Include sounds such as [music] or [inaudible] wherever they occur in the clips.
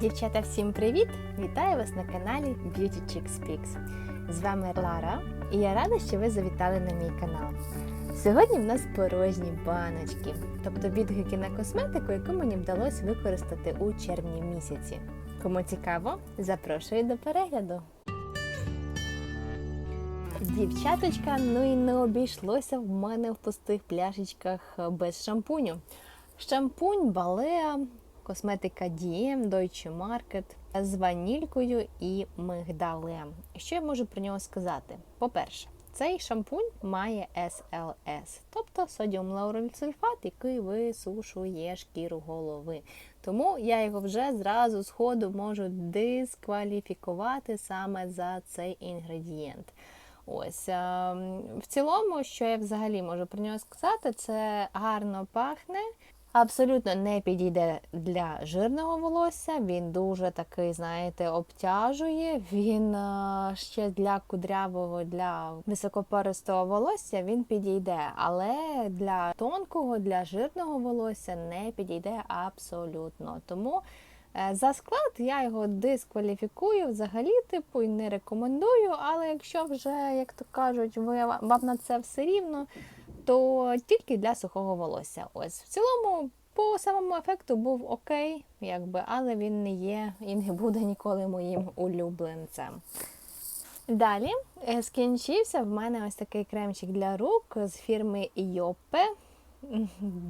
Дівчата, всім привіт! Вітаю вас на каналі Beauty Chick Speaks. З вами Лара, і я рада, що ви завітали на мій канал. Сьогодні в нас порожні баночки, тобто відгуки на косметику, яку мені вдалося використати у червні місяці. Кому цікаво, запрошую до перегляду. Дівчаточка, ну і не обійшлося в мене в пустих пляшечках без шампуню. Шампунь, балеа, косметика DM, Deutsche Market з ванількою і мигдалем. Що я можу про нього сказати? По-перше, цей шампунь має SLS, тобто содіум лаурильсульфат, який висушує шкіру голови. Тому я його вже зразу з можу дискваліфікувати саме за цей інгредієнт. Ось в цілому, що я взагалі можу про нього сказати, це гарно пахне. Абсолютно не підійде для жирного волосся, він дуже такий, знаєте, обтяжує. Він ще для кудрявого, для високопористого волосся він підійде, але для тонкого, для жирного волосся не підійде абсолютно. Тому е, за склад я його дискваліфікую взагалі, типу, і не рекомендую. Але якщо вже, як то кажуть, ви вам на це все рівно то тільки для сухого волосся. Ось в цілому, по самому ефекту був окей, якби, але він не є і не буде ніколи моїм улюбленцем. Далі е, скінчився в мене ось такий кремчик для рук з фірми Йопе.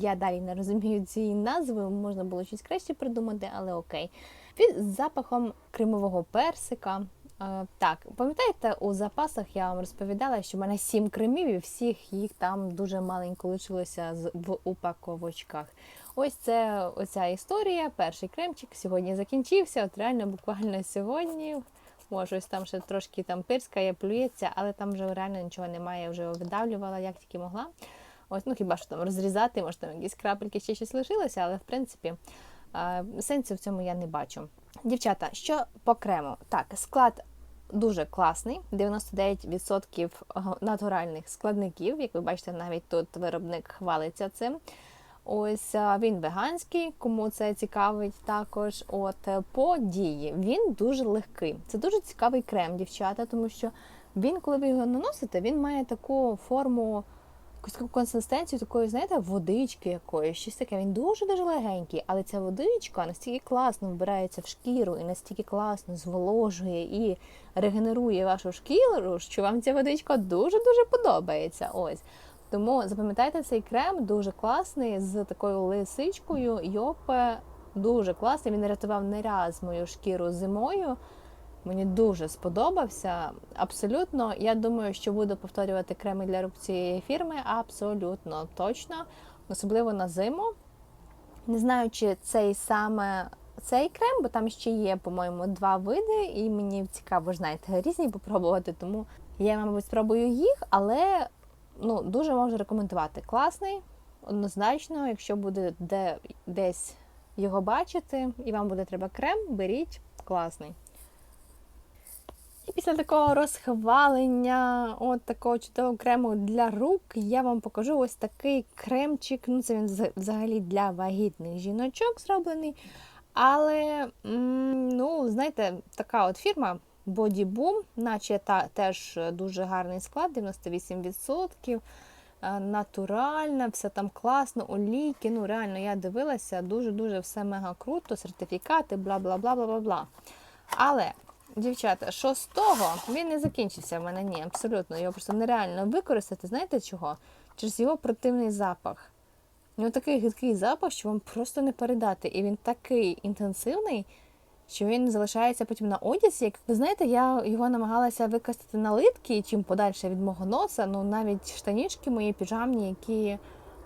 Я далі не розумію цієї назви, можна було щось краще придумати, але окей. Під запахом кремового персика. Е, так, пам'ятаєте, у запасах я вам розповідала, що в мене сім кремів, і всіх їх там дуже маленько лишилося в упаковочках. Ось це оця історія. Перший кремчик сьогодні закінчився. От реально буквально сьогодні. Може, ось там ще трошки там пирскає, плюється, але там вже реально нічого немає, я вже його видавлювала, як тільки могла. Ось, ну хіба що там розрізати, може там якісь крапельки ще щось лишилося, але в принципі сенсу в цьому я не бачу. Дівчата, що по крему? Так, склад дуже класний, 99% натуральних складників. Як ви бачите, навіть тут виробник хвалиться цим. Ось він веганський, кому це цікавить також. От по дії він дуже легкий. Це дуже цікавий крем, дівчата, тому що він, коли ви його наносите, він має таку форму якусь таку консистенцію такої, знаєте, водички якоїсь, щось таке. Він дуже-дуже легенький, але ця водичка настільки класно вбирається в шкіру і настільки класно зволожує і регенерує вашу шкіру, що вам ця водичка дуже-дуже подобається. Ось. Тому запам'ятайте цей крем дуже класний з такою лисичкою. Йопе дуже класний. Він рятував не раз мою шкіру зимою. Мені дуже сподобався. Абсолютно, я думаю, що буду повторювати креми для рук цієї фірми. Абсолютно точно, особливо на зиму. Не знаю, чи цей саме цей крем, бо там ще є, по-моєму, два види, і мені цікаво, знаєте, різні попробувати, тому я, мабуть, спробую їх, але ну, дуже можу рекомендувати. Класний, однозначно, якщо буде де, десь його бачити, і вам буде треба крем, беріть класний. І після такого розхвалення, от такого чудового крему для рук, я вам покажу ось такий кремчик. Ну, це він взагалі для вагітних жіночок зроблений. Але, ну, знаєте, така от фірма Body Boom, наче та, теж дуже гарний склад, 98%. Е, натуральна, все там класно, олійки. Ну, реально, я дивилася, дуже-дуже все мега круто, сертифікати, бла бла бла бла бла бла. Але Дівчата, що з того, він не закінчився в мене, ні, абсолютно. Його просто нереально використати. Знаєте чого? Через його противний запах. У нього такий гидкий запах, що вам просто не передати. І він такий інтенсивний, що він залишається потім на одязі. Як ви знаєте, я його намагалася використати на литки, чим подальше від мого носа. Ну навіть штанічки мої піжамні, які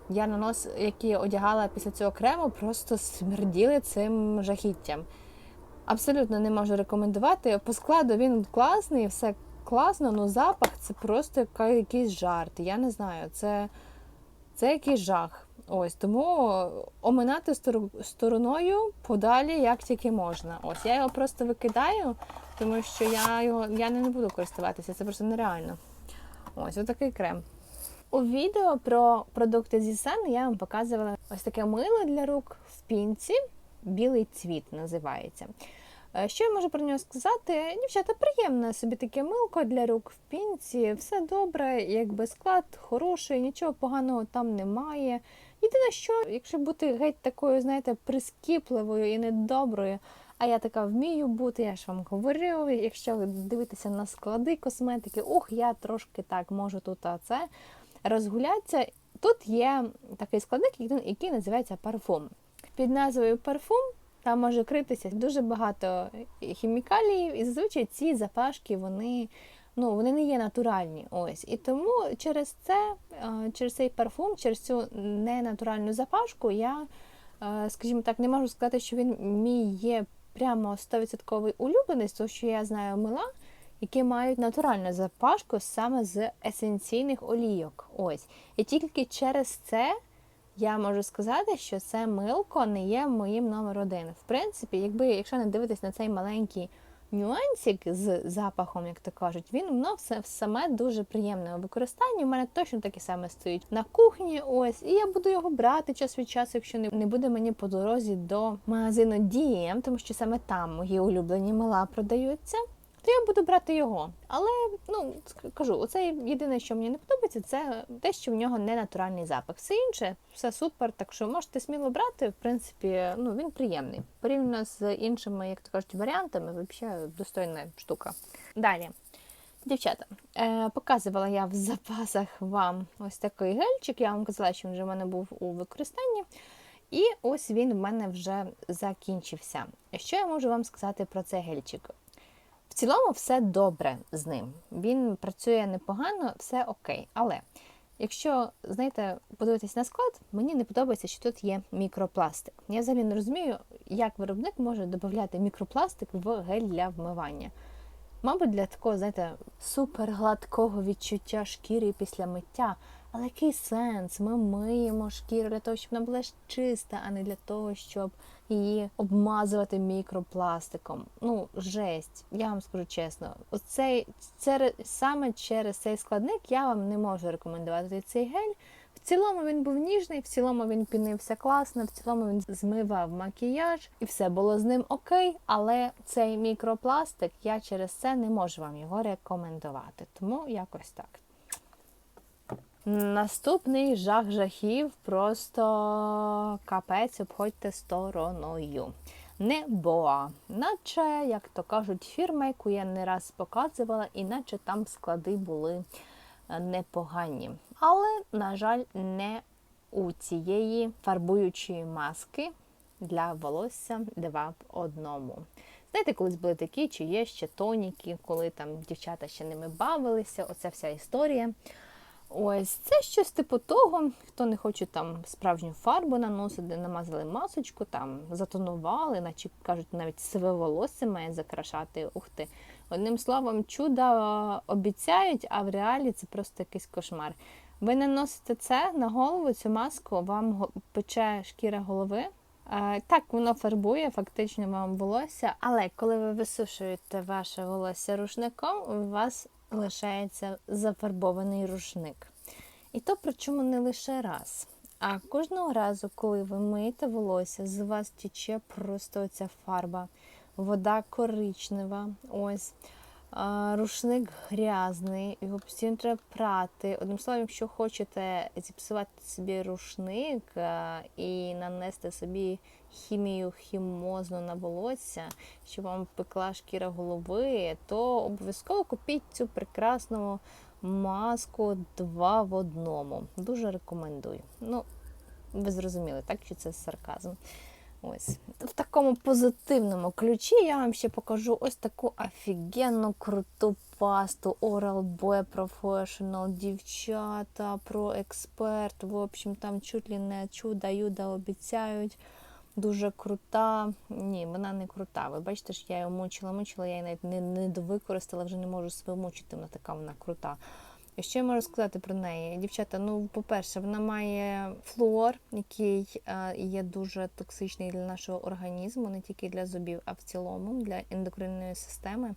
я нанос, які одягала після цього крему, просто смерділи цим жахіттям. Абсолютно не можу рекомендувати. По складу він класний, все класно, але запах це просто якийсь жарт. Я не знаю, це це якийсь жах. Ось Тому оминати стороною подалі як тільки можна. Ось Я його просто викидаю, тому що я його я не буду користуватися, це просто нереально. Ось отакий крем. У відео про продукти зі Сан я вам показувала ось таке мило для рук в пінці. Білий цвіт називається. Е, Що я можу про нього сказати? Дівчата, приємне собі таке милко для рук в пінці, все добре, якби склад хороший, нічого поганого там немає. Єдине, що, якщо бути геть такою, знаєте, прискіпливою і недоброю, а я така вмію бути, я ж вам говорю, якщо ви дивитеся на склади косметики, ох, я трошки так можу тут це розгулятися. Тут є такий складник, який називається парфум. Під назвою парфум там може критися дуже багато хімікалів, і зазвичай ці запашки вони, ну, вони не є натуральні. Ось. І тому через це, е, через цей парфум, через цю ненатуральну запашку, я, е, скажімо так, не можу сказати, що він мій є прямо 100% улюблений, тому що я знаю мила, які мають натуральну запашку саме з есенційних олійок. Ось. І тільки через це я можу сказати, що це милко не є моїм номер один. В принципі, якби якщо не дивитись на цей маленький нюансик з запахом, як то кажуть, він воно все саме дуже приємне у використанні. У мене точно таке саме стоїть на кухні. Ось, і я буду його брати час від часу, якщо не, не буде мені по дорозі до магазину Дієм, тому що саме там мої улюблені мила продаються. То я буду брати його. Але ну кажу, оце єдине, що мені не подобається, це те, що в нього не натуральний запах. Все інше, все супер. Так що можете сміло брати. В принципі, ну він приємний. Порівняно з іншими, як то кажуть, варіантами, взагалі достойна штука. Далі. Дівчата, е, показувала я в запасах вам ось такий гельчик. Я вам казала, що він вже в мене був у використанні. І ось він в мене вже закінчився. Що я можу вам сказати про цей гельчик? В цілому все добре з ним. Він працює непогано, все окей. Але якщо, знаєте, подивитись на склад, мені не подобається, що тут є мікропластик. Я взагалі не розумію, як виробник може додати мікропластик в гель для вмивання. Мабуть, для такого, знаєте, супергладкого відчуття шкіри після миття. Але який сенс? Ми миємо шкіру для того, щоб вона була чиста, а не для того, щоб її обмазувати мікропластиком. Ну, жесть, я вам скажу чесно, оцей це саме через цей складник я вам не можу рекомендувати цей гель. В цілому він був ніжний, в цілому він пінився класно, в цілому він змивав макіяж, і все було з ним окей. Але цей мікропластик я через це не можу вам його рекомендувати. Тому якось так. Наступний жах жахів просто капець обходьте стороною. Не боа, наче, як то кажуть, фірма, яку я не раз показувала, іначе там склади були е, непогані. Але, на жаль, не у цієї фарбуючої маски для волосся два в одному. Знаєте, колись були такі, чи є ще тоніки, коли там дівчата ще ними бавилися, оця вся історія. Ось це щось типу того, хто не хоче там справжню фарбу наносити, намазали масочку, там затонували, наче кажуть, навіть сиве волосся має закрашати. Ух ти. Одним словом, чуда обіцяють, а в реалі це просто якийсь кошмар. Ви наносите це на голову, цю маску, вам пече шкіра голови. Так, воно фарбує фактично вам волосся, але коли ви висушуєте ваше волосся рушником, у вас лишається зафарбований рушник. І то причому не лише раз. А кожного разу, коли ви миєте волосся, з вас тече просто оця фарба, вода коричнева. Ось. Рушник грязний, його постійно треба прати. Одним словом, якщо хочете зіпсувати собі рушник і нанести собі хімію хімозну на волосся, щоб вам пекла шкіра голови, то обов'язково купіть цю прекрасну маску два в одному. Дуже рекомендую. Ну, ви зрозуміли, так що це сарказм. Ось в такому позитивному ключі я вам ще покажу ось таку офігенну круту пасту Oral-B Professional, дівчата, про експерт. В общем, там чуть ли не чуда юда обіцяють. Дуже крута. Ні, вона не крута. Ви бачите, що я її мучила, мучила, я її навіть не, не довикористала, вже не можу себе мучити, вона така вона крута. Що я можу сказати про неї? Дівчата, ну, по-перше, вона має флуор, який е, є дуже токсичний для нашого організму, не тільки для зубів, а в цілому для ендокринної системи.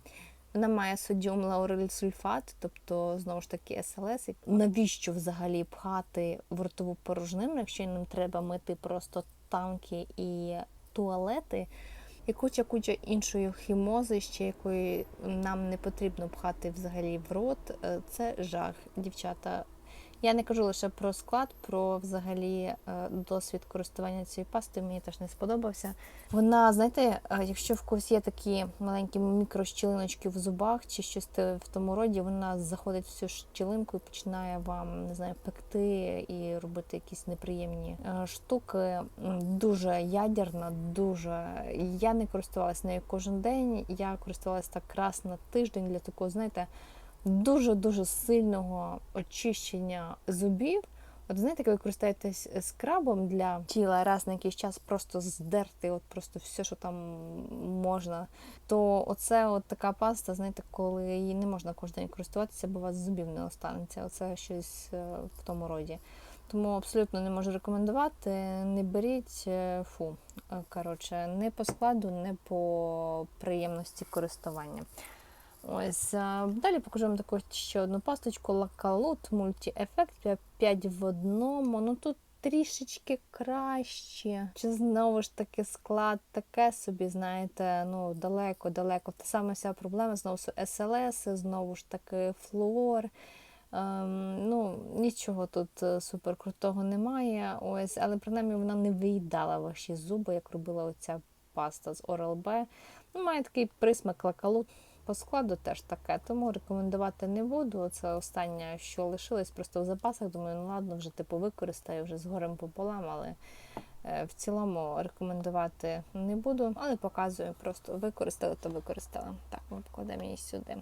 Вона має содіум лаурилсульфат, тобто знову ж таки СЛС. Навіщо взагалі пхати в ротову порожнину, якщо нам треба мити просто танки і туалети і куча-куча іншої хімози, ще якої нам не потрібно пхати взагалі в рот. Е, Це жах, дівчата. Я не кажу лише про склад, про взагалі е, досвід користування цією пастою. Мені теж не сподобався. Вона, знаєте, е, якщо в когось є такі маленькі мікрощілиночки в зубах чи щось в тому роді, вона заходить в цю щілинку і починає вам не знаю, пекти і робити якісь неприємні е, штуки. Дуже ядерна, дуже. Я не користувалася нею кожен день. Я користувалася так раз на тиждень для такого, знаєте дуже-дуже сильного очищення зубів. От знаєте, коли користуєтесь скрабом для тіла раз на якийсь час просто здерти, от просто все, що там можна, то оце от така паста, знаєте, коли її не можна кожен день користуватися, бо у вас зубів не останеться. Оце щось е, в тому роді. Тому абсолютно не можу рекомендувати. Не беріть е, фу. Е, Коротше, не по складу, не по приємності користування. Ось далі покажу вам таку ще одну пасточку Лакалут Multi-Effect 5 в одному. Ну тут трішечки краще. Чи знову ж таки склад таке собі, знаєте, ну далеко-далеко. Та саме вся проблема знову СЛС, знову ж таки флуор. Ем, ну, нічого тут е, супер крутого немає. Ось, але принаймні вона не виїдала ваші зуби, як робила оця паста з Oral-B. Ну, має такий присмак лакалут. По складу теж таке, тому рекомендувати не буду. Це останнє, що лишилось просто в запасах. Думаю, ну ладно, вже типу використаю вже з горем пополам, але е, в цілому рекомендувати не буду. Але показую, просто використали, то використала. Так, ми покладемо її сюди.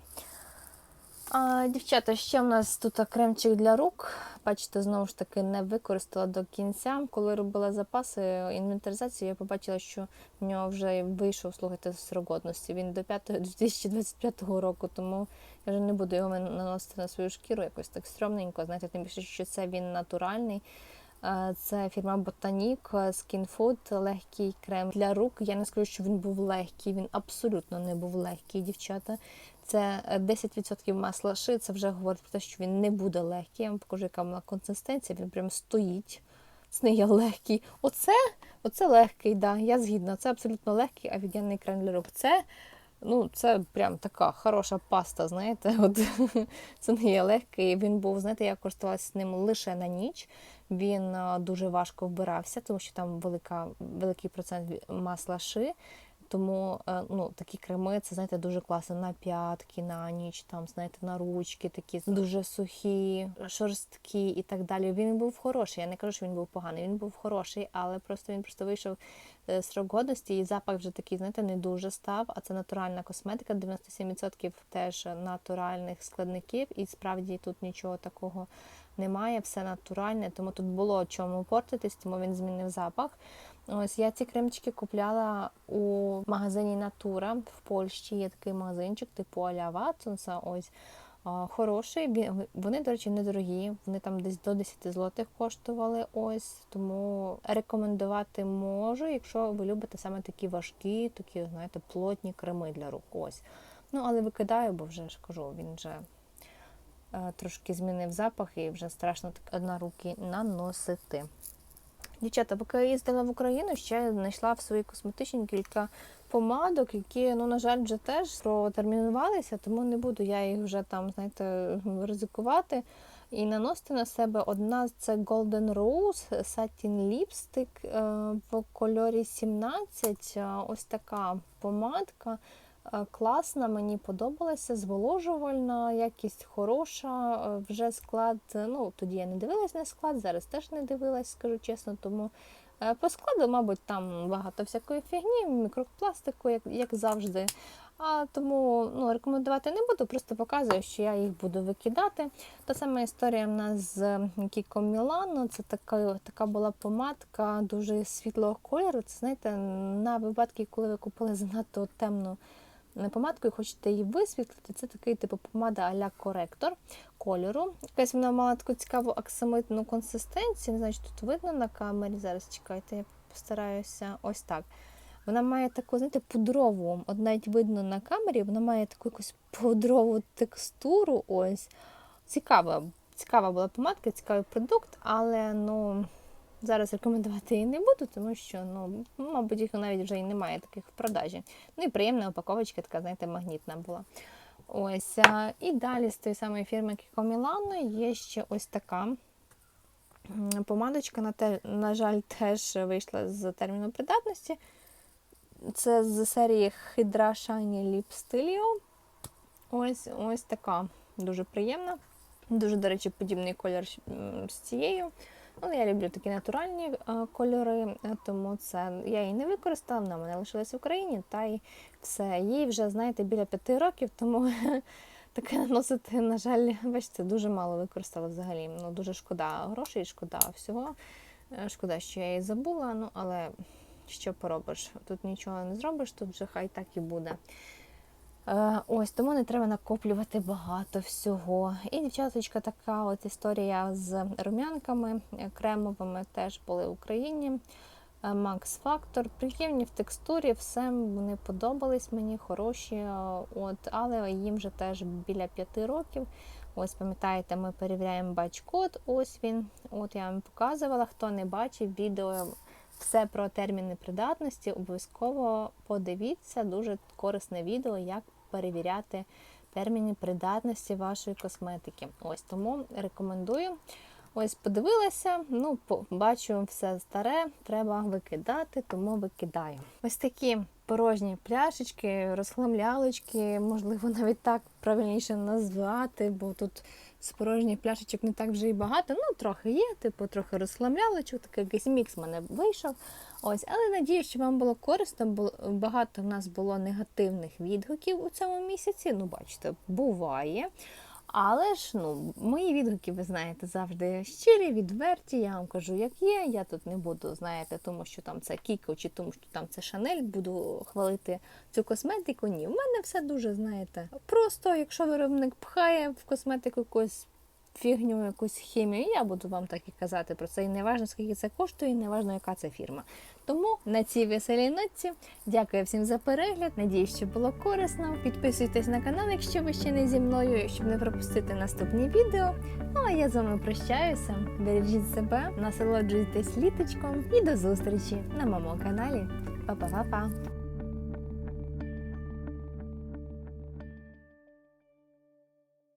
А, дівчата, ще в нас тут кремчик для рук. Бачите, знову ж таки не використала до кінця. Коли робила запаси інвентаризацію, я побачила, що в нього вже вийшов, слухайте, срок годності. Він до 5 2025 року, тому я вже не буду його наносити на свою шкіру, якось так стрьомненько. Знаєте, тим більше, що це він натуральний. Це фірма Ботанік Skin Food, легкий крем для рук. Я не скажу, що він був легкий, він абсолютно не був легкий, дівчата. Це е, 10% масла ши, це вже говорить про те, що він не буде легкий. Я вам покажу, яка вона консистенція, він прям стоїть. Це не є легкий. Оце, оце легкий, да, я згідна. Це абсолютно легкий офігенний крем. Це, ну, це прям така хороша паста, знаєте. [laughs] От, це не є легкий. Він був, знаєте, я користувалася ним лише на ніч. Він дуже важко вбирався, тому що там велика, великий процент масла ши. Тому е, ну, такі креми, це знаєте, дуже класно на п'ятки, на ніч, там, знаєте, на ручки такі дуже сухі, шорсткі і так далі. Він був хороший. Я не кажу, що він був поганий. Він був хороший, але просто він просто вийшов е, срок годності, і запах вже такий, знаєте, не дуже став. А це натуральна косметика, 97% теж натуральних складників, і справді тут нічого такого немає, все натуральне, тому тут було чому портитись, тому він змінив запах. Ось я ці кремчики купляла у магазині Натура в Польщі. Є такий магазинчик, типу Аля Ватсонса. Ось хороший. Вони, до речі, недорогі. Вони там десь до 10 злотих коштували. Ось тому рекомендувати можу, якщо ви любите саме такі важкі, такі, знаєте, плотні креми для рук. Ось. Ну, але викидаю, бо вже ж кажу, він вже е, трошки змінив запах і вже страшно так на руки наносити. Дівчата, поки я їздила в Україну, ще знайшла в своїй косметичній кілька помадок, які, ну, на жаль, вже теж протермінувалися, тому не буду я їх вже там, знаєте, ризикувати і наносити на себе. Одна це Golden Rose Satin Lipstick е, в кольорі 17. Е, Ось така помадка. Е, Класна, мені подобалася, зволожувальна, якість хороша, е, вже склад. е, Ну, тоді я не дивилась на склад, зараз теж не дивилась, скажу чесно. Тому по складу, мабуть, там багато всякої фігні, мікропластику, як, як завжди. А тому ну, рекомендувати не буду, просто показую, що я їх буду викидати. Та сама історія в нас з Кіко Мілано. Це така, така була помадка дуже світлого кольору. Це знаєте, на випадки, коли ви купили занадто темну і хочете її висвітлити, це такий типу помада а-ля коректор кольору. Якась вона мала таку цікаву аксамитну консистенцію. Не знаю, чи тут видно на камері. Зараз чекайте, я постараюся ось так. Вона має таку, знаєте, пудрову, от навіть видно на камері, вона має таку якусь пудрову текстуру. Ось. Цікава, цікава була помадка, цікавий продукт, але ну. Зараз рекомендувати її не буду, тому що, ну, мабуть, їх навіть вже і немає таких в продажі. Ну і приємна упаковочка, така, знаєте, магнітна була. Ось. І далі з тої самої фірми Кіко Мілано є ще ось така помадочка, на, те, на жаль, теж вийшла з терміну придатності. Це з серії Hydra Shiny Lip Stilio. Ось ось така дуже приємна. Дуже, до речі, подібний колір з цією. Ну, я люблю такі натуральні е, кольори, е, тому це я її не використала, вона мене лишилась в Україні, та й все. Їй вже, знаєте, біля п'яти років, тому [laughs] таке наносити, на жаль, бачите, дуже мало використала взагалі. Ну, дуже шкода грошей, шкода всього. Е, Шкода, що я її забула, ну але що поробиш? Тут нічого не зробиш, тут вже хай так і буде. Е, Ось тому не треба накоплювати багато всього. І дівчаточка, така от історія з рум'янками кремовими теж були в Україні. Е, Max Factor, приємні в текстурі, все вони подобались мені, хороші. е, От, але їм вже теж біля п'яти років. Ось, пам'ятаєте, ми перевіряємо бач-код. Ось він. От я вам показувала. Хто не бачив відео, все про терміни придатності, обов'язково подивіться. Дуже корисне відео, як перевіряти терміни придатності вашої косметики. Ось тому рекомендую. Ось подивилася, ну бачу все старе, треба викидати, тому викидаю. Ось такі порожні пляшечки, розхламлялочки, можливо, навіть так правильніше назвати, бо тут з порожніх пляшечок не так вже і багато. Ну, трохи є, типу, трохи розхламлялочок, такий якийсь мікс в мене вийшов. Ось, але надію, що вам було корисно, бо багато в нас було негативних відгуків у цьому місяці. Ну, бачите, буває. Але ж ну, мої відгуки, ви знаєте, завжди щирі, відверті. Я вам кажу, як є. Я тут не буду, знаєте, тому що там це Кіко чи тому, що там це Шанель, буду хвалити цю косметику. Ні, в мене все дуже, знаєте, просто якщо виробник пхає в косметику якусь фігню, якусь хімію, я буду вам так і казати про це. І не важно, скільки це коштує, і не важно, яка це фірма. Тому на цій веселій нотці дякую всім за перегляд. Надіюсь, що було корисно. Підписуйтесь на канал, якщо ви ще не зі мною, щоб не пропустити наступні відео. Ну а я з вами прощаюся. Бережіть себе, насолоджуйтесь літочком і до зустрічі на моєму каналі. Па-па-па-па!